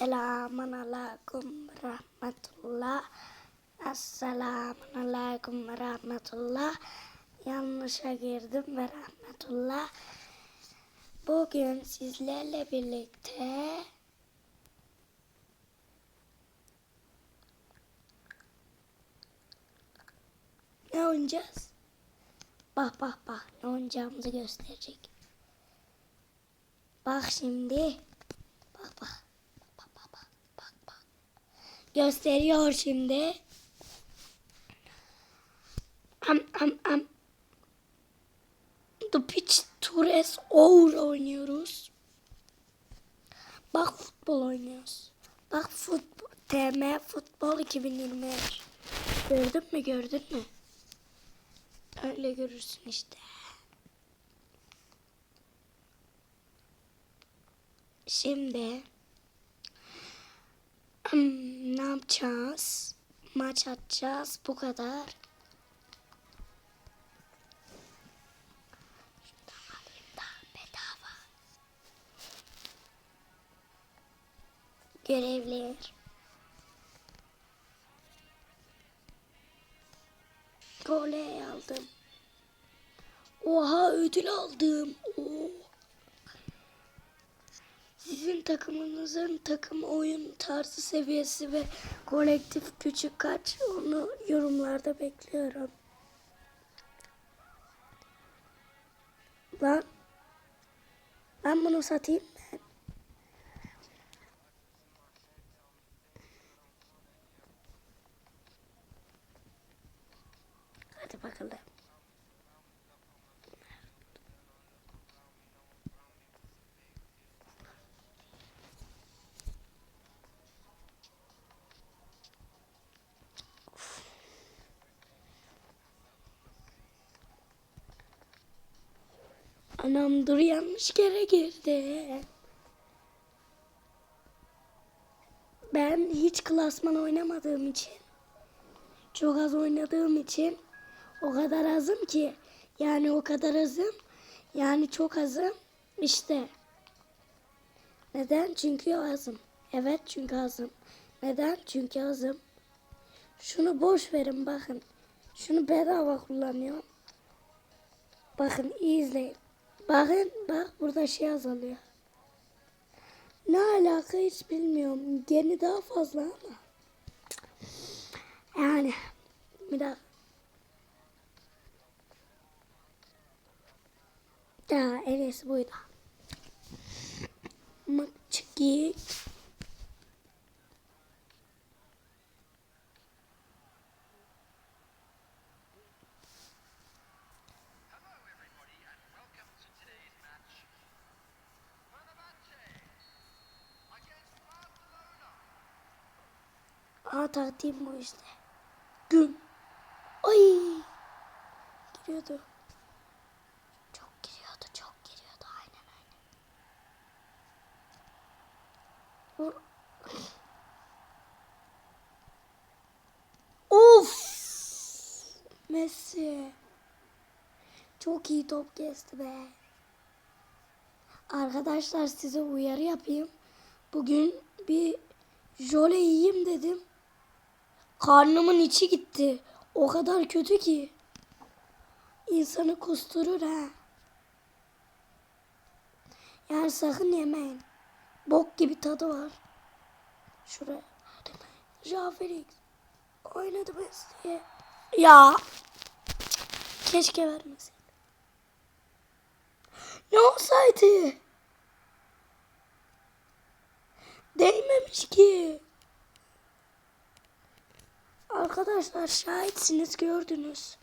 Esselamun aleyküm rahmetullah. Esselamun aleyküm rahmetullah. Yanlışa girdim ve rahmetullah. Bugün sizlerle birlikte ne oynayacağız? Bak bak bak ne oynayacağımızı gösterecek. Bak şimdi. Bak. Bak bak bak. Bak bak. Gösteriyor şimdi. Am am am. The pitch Torres over oynuyoruz. Bak futbol oynuyoruz. Bak futbol. TM Futbol 2023. Gördün mü gördün mü? Öyle görürsün işte. Şimdi hmm, yapacağız? Maç atacağız. Bu kadar. Görevler. Oley aldım. Oha ödül aldım. Oo. Sizin takımınızın takım oyun tarzı seviyesi ve kolektif gücü kaç onu yorumlarda bekliyorum. Lan ben bunu satayım? Hadi bakalım. Anam dur yanlış yere girdi. Ben hiç klasman oynamadığım için, çok az oynadığım için o kadar azım ki. Yani o kadar azım, yani çok azım. İşte. Neden? Çünkü azım. Evet çünkü azım. Neden? Çünkü azım. Şunu boş verin bakın. Şunu bedava kullanıyorum. Bakın izleyin. Bakın bak burada şey azalıyor. Ne alaka hiç bilmiyorum. Geni daha fazla ama. Yani bir dakika. Ya en iyisi buydu. Maç Aa taktiğim bu işte. Güm. Ay. Giriyordu. Çok giriyordu, çok giriyordu. Aynen aynen. Of. Messi. Çok iyi top kesti be. Arkadaşlar size uyarı yapayım. Bugün bir jöle yiyeyim dedim. Karnımın içi gitti. O kadar kötü ki. İnsanı kusturur ha. Yani sakın yemeyin. Bok gibi tadı var. Şuraya. Joao Felix. Oynadı Messi. Ya. Keşke vermesin. Ne olsaydı? Değmemiş ki. Arkadaşlar şahitsiniz gördünüz.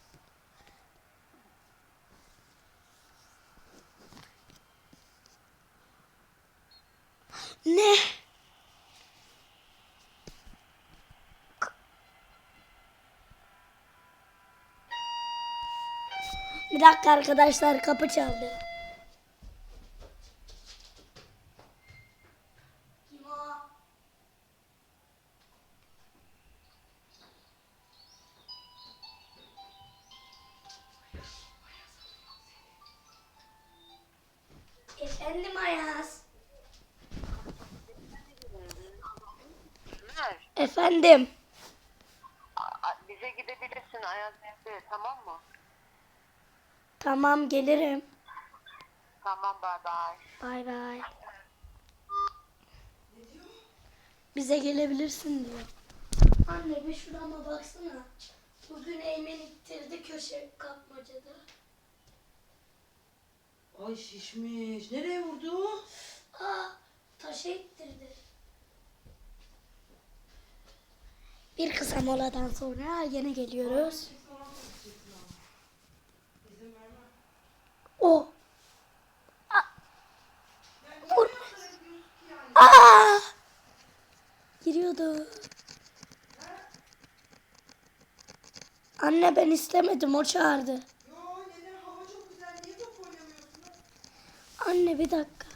Ne? Bir dakika arkadaşlar kapı çaldı. Bize gidebilirsin Ayaz evde tamam mı? Tamam gelirim. Tamam bay bay. Bay bay. Bize gelebilirsin diyor. Anne bir şurama baksana. Bugün Eymen ittirdi köşe kapmacada. Ay şişmiş. Nereye vurdu? Aa taşı ittirdi. Bir kısa moladan sonra yine geliyoruz. O. Aa. Vur. Giriyordu. Anne ben istemedim o çağırdı. Anne bir dakika.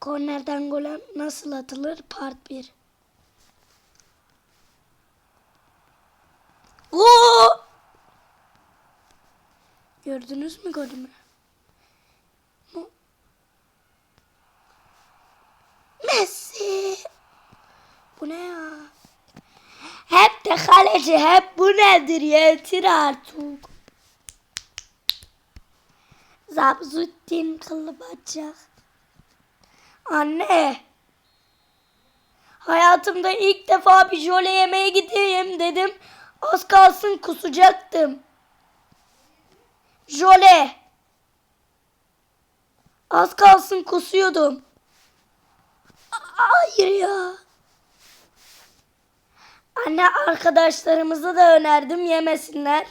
Kornerden gol nasıl atılır? Part 1. Gördünüz mü golümü? Messi! Bu ne ya? Hep de kaleci, hep bu nedir? Yeter artık. Zabzuddin kıllı bacak. Anne. Hayatımda ilk defa bir jöle yemeye gideyim dedim. Az kalsın kusacaktım. Jöle. Az kalsın kusuyordum. Hayır ya. Anne arkadaşlarımıza da önerdim yemesinler.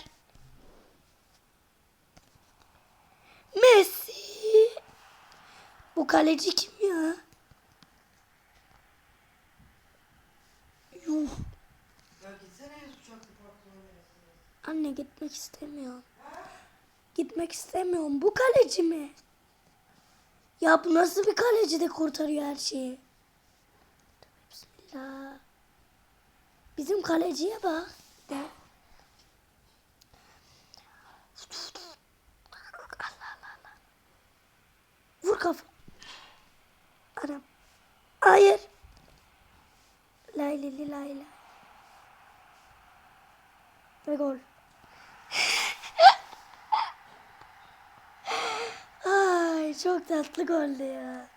Messi. Bu kaleci kim ya? Yuh. Ya. Anne gitmek istemiyorum. Gitmek istemiyorum. Bu kaleci mi? Ya bu nasıl bir kaleci de kurtarıyor her şeyi? Bismillah. Bizim kaleciye bak. De. Allah Allah Allah. Vur kafa. Anam. Hayır. Lay lay lay lay. Ve gol. Ay çok tatlı goldü ya.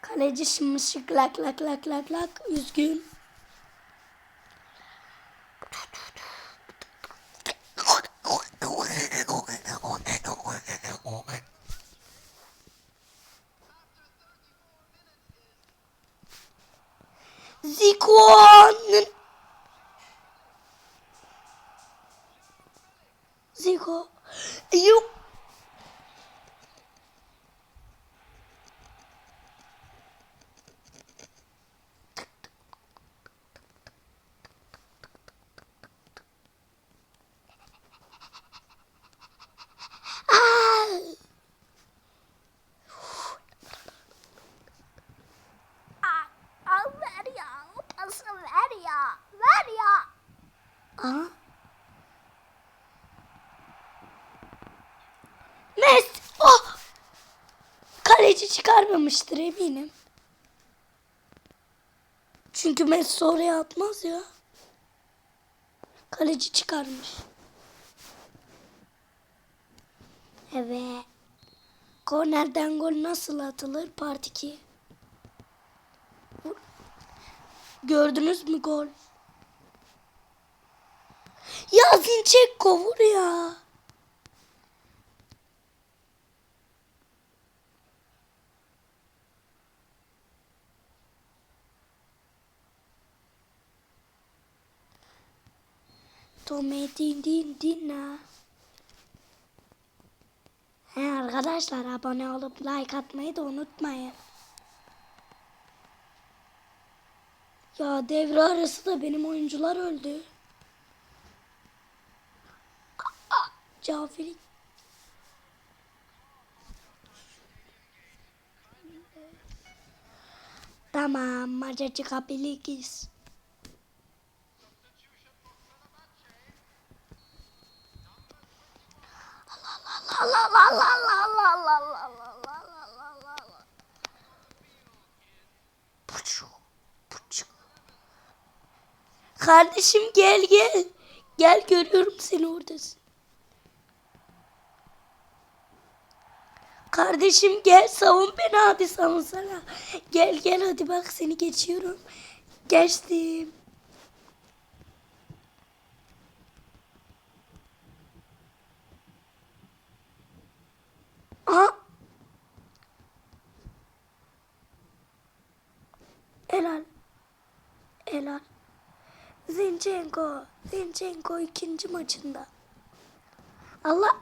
Kaleci şımışık lak lak lak lak lak üzgün. Ziko'nun Zico. You. Ah! Ah, ah, ver ya. O pası ver ya. Ver ya. Aha. Messi. Oh! Kaleci çıkarmamıştır eminim. Çünkü Messi oraya atmaz ya. Kaleci çıkarmış. Evet. Kornerden gol nasıl atılır? Part 2. Vur. Gördünüz mü gol? Ya Zinchenko vur ya. Tome din din din ha. He arkadaşlar abone olup like atmayı da unutmayın. Ya devre arası da benim oyuncular öldü. Cafer'i Tamam maça çıkabiliriz. Kardeşim gel gel. Gel görüyorum seni oradasın. Kardeşim gel savun beni hadi savunsana. Gel gel hadi bak seni geçiyorum. Geçtim. Aa. Helal. Helal. Zinchenko. Zinchenko ikinci maçında. Allah.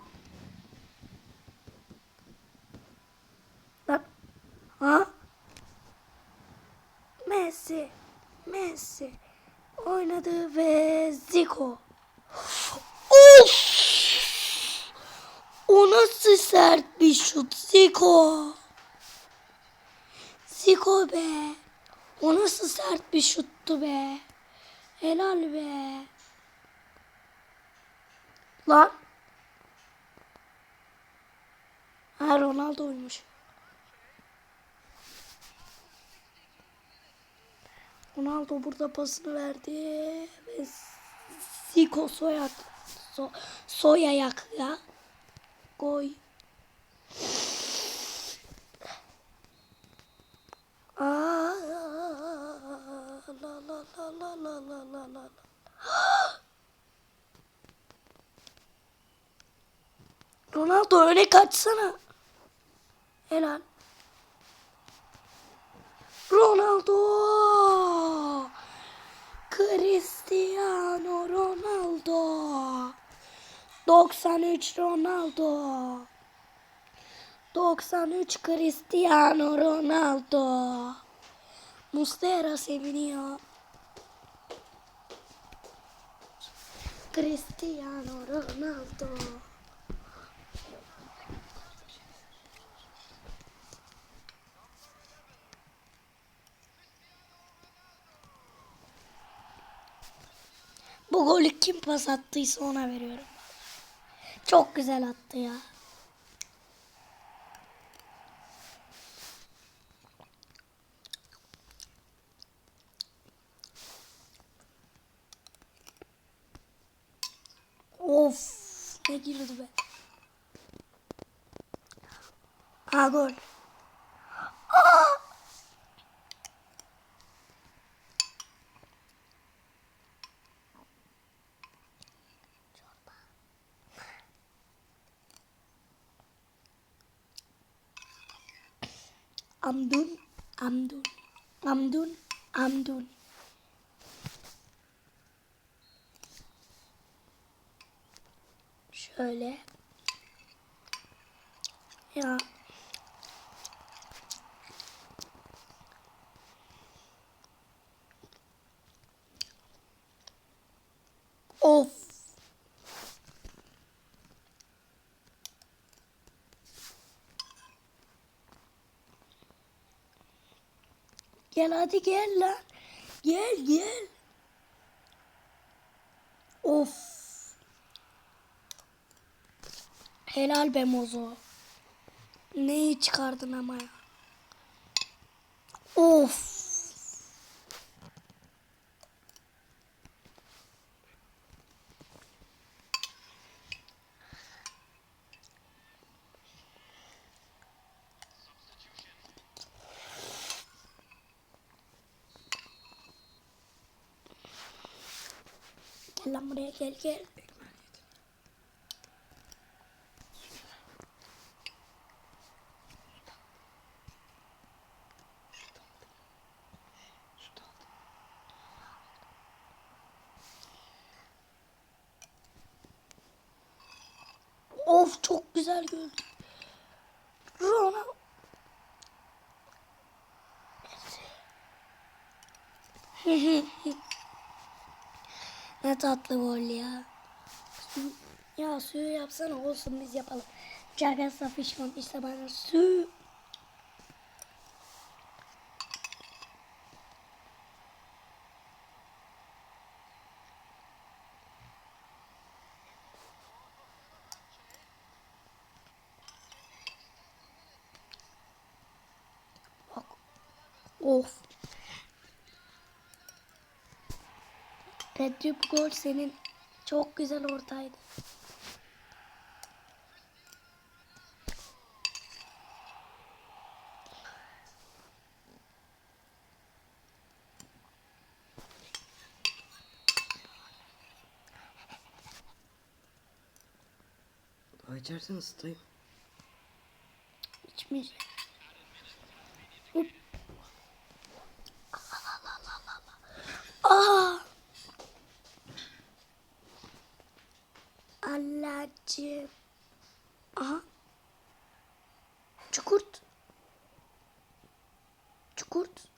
Bak. Ha? Messi. Messi. Oynadı ve Zico. Of! O nasıl sert bir şut Zico. Zico be. O nasıl sert bir şuttu be. Helal be. Lan. Ha Ronaldo oymuş. Ronaldo burada pasını verdi. Ve Zico soyak. So, soy ayak ya. Goy. Aa la la la la la la. Ronaldo öne kaçsana. Helal. Ronaldo. Cristiano Ronaldo. 93 Ronaldo. 93 Cristiano Ronaldo. Mustera seviniyor. Cristiano Ronaldo. Bu golü kim pas attıysa ona veriyorum. Çok güzel attı ya. Of ne girdi be. Ha gol. Aa! Amdun, Amdun, Amdun, Amdun. Şöyle. Ya. Of. Gel hadi gel lan. Gel gel. Of. Helal be Mozo. Neyi çıkardın ama ya. Of. Gel lan buraya gel gel. Of çok güzel gördüm. Ronaldo. Ne tatlı gol ya. Ya suyu yapsana olsun biz yapalım. Cagasa fişman işte bana su. Bak. Of. Pedri bu gol senin. Çok güzel ortaydı. İçersen ısıtayım. İçmeyeceğim. Hop. Aa! Allah'cığım. Aha. Çukurt. Çukurt.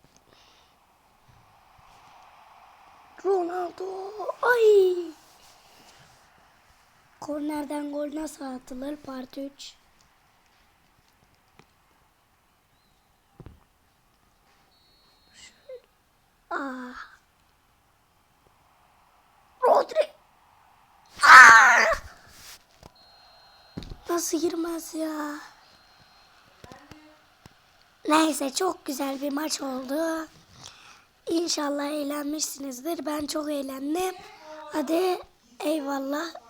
Ronaldo. Ay. Kornerden gol nasıl atılır? Part 3. Ah. Rodri. Ah! Nasıl girmez ya? Neyse çok güzel bir maç oldu. İnşallah eğlenmişsinizdir. Ben çok eğlendim. Hadi eyvallah.